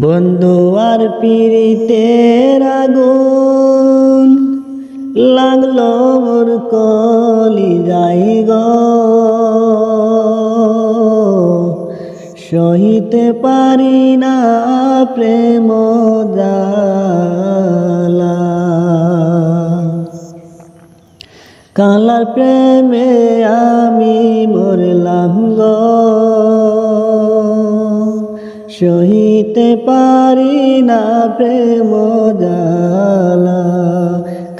বন্ধু আর পিড়িতের আগুন লাগল মোর কলি যাই সহিতে পারি না প্রেম জালা। কালার প্রেমে আমি মরলাম গো। সহিতে পারি না প্রেম জালা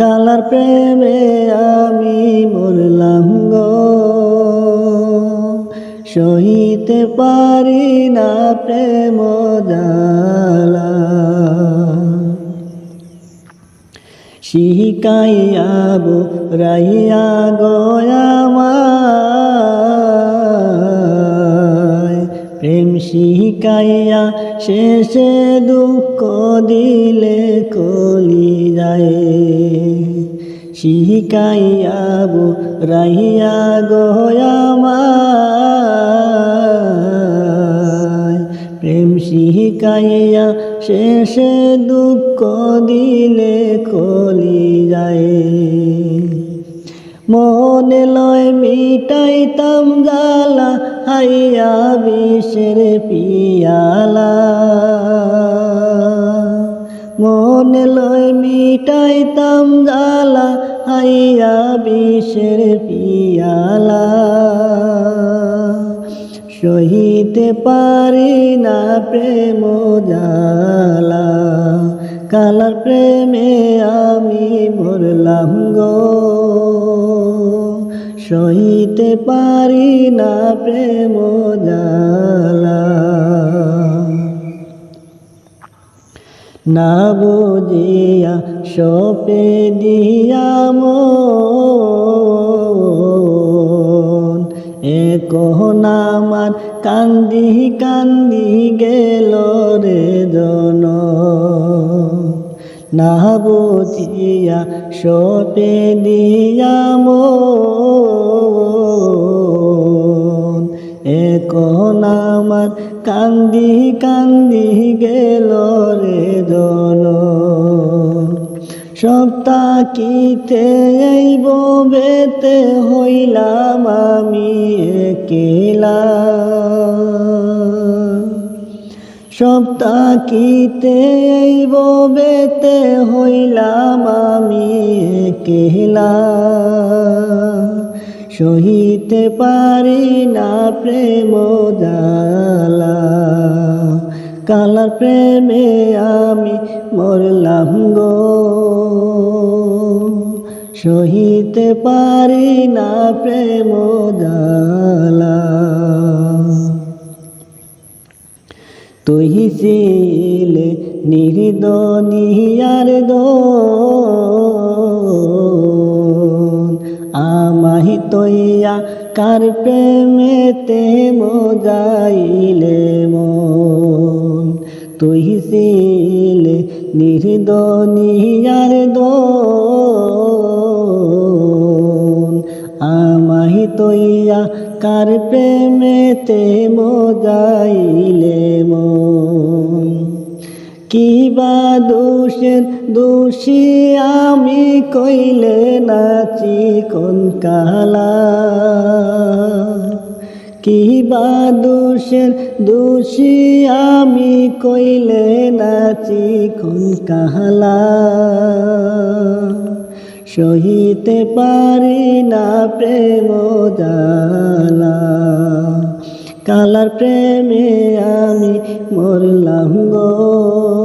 কালার প্রেমে আমি মরলাম গো। সহিতে পারি না প্রেম জালা শিকাইয়াবো রাইয়া গয়ামায় শিকাইয়া শেষে দুঃখ দিলে কলি যায় শিকাইয়াবো রাইয়া গয়ামায় প্রেম শিকাইয়া শেষে দুঃখ দিলে কলি যায় মনে লয় মিটাইতাম জালা হাইয়া বিষের পিয়ালা। মনে লয় মিটাইতাম জালা হাইয়া বিষের পিয়ালা। সহিতে পারি না প্রেম জালা কালার প্রেমে আমি মরলাম গো। সহিতে পারি না প্রেম না বুঝিয়া সপে দিয়া মন। এখন কান্দি কান্দি গেল রে জন না বুঝিয়া সপে দিয়া মন। কান্দি কান্দি গেল রে জন সপ্তাহিতে এই বেতে হইলাম আমি একেলা। সপ্তাহিতে এই বেতে হইলাম আমি একেলা। সহিতে পারি না প্রেম জালা কালার প্রেমে আমি মরলাম গো। সহিতে পারি না প্রেম জালা তুই ছিলে নির্দনিয়ার দো তৈয়া কার প্রেমেতে মজাইলে মন? তুই ছিলে নির্দনিয়ার দো আমাহি তৈয়া কার প্রেমেতে মজাইলে মন? কিবা দোষের দোষী আমি কইলে নাচি কোন কালা? কিবা দোষের দোষী আমি কইলে নাচি কোন কালা? সহিতে পারি না প্রেম জালা। কালার প্রেমে আমি মরলাম গো।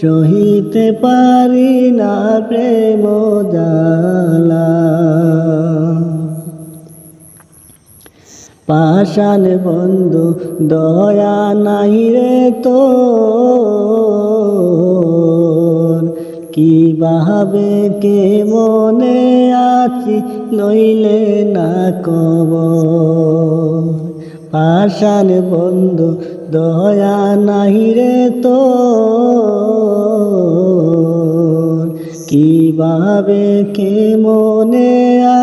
সহিতে পারি না প্রেম জালা। পাশান বন্ধু, দয়া নাই রে তো কি ভাবে কে মনে আছি নইলে না কব পাশান বন্ধু, দয়া নাই রে তো কীভাবে কে মনে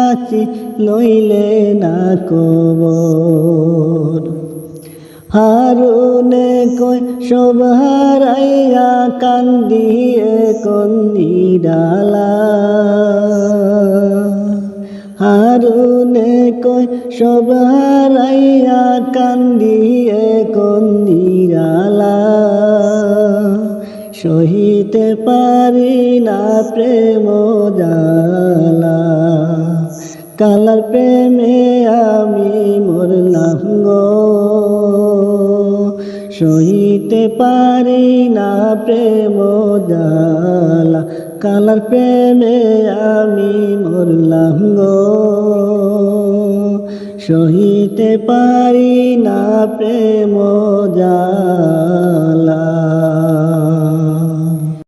আছি লইলে না কবর। হারুনে কই সব হারাইয়া কান্দিয়ে কন্দি ডালা। হারুনে কই সব সহিতে পারি না প্রেম জালা। কালার প্রেমে আমি মরলাম গো। সহিতে পারি না প্রেম জালা। কালার প্রেমে আমি মরলাম গো। সহিতে পারি না প্রেম জালা।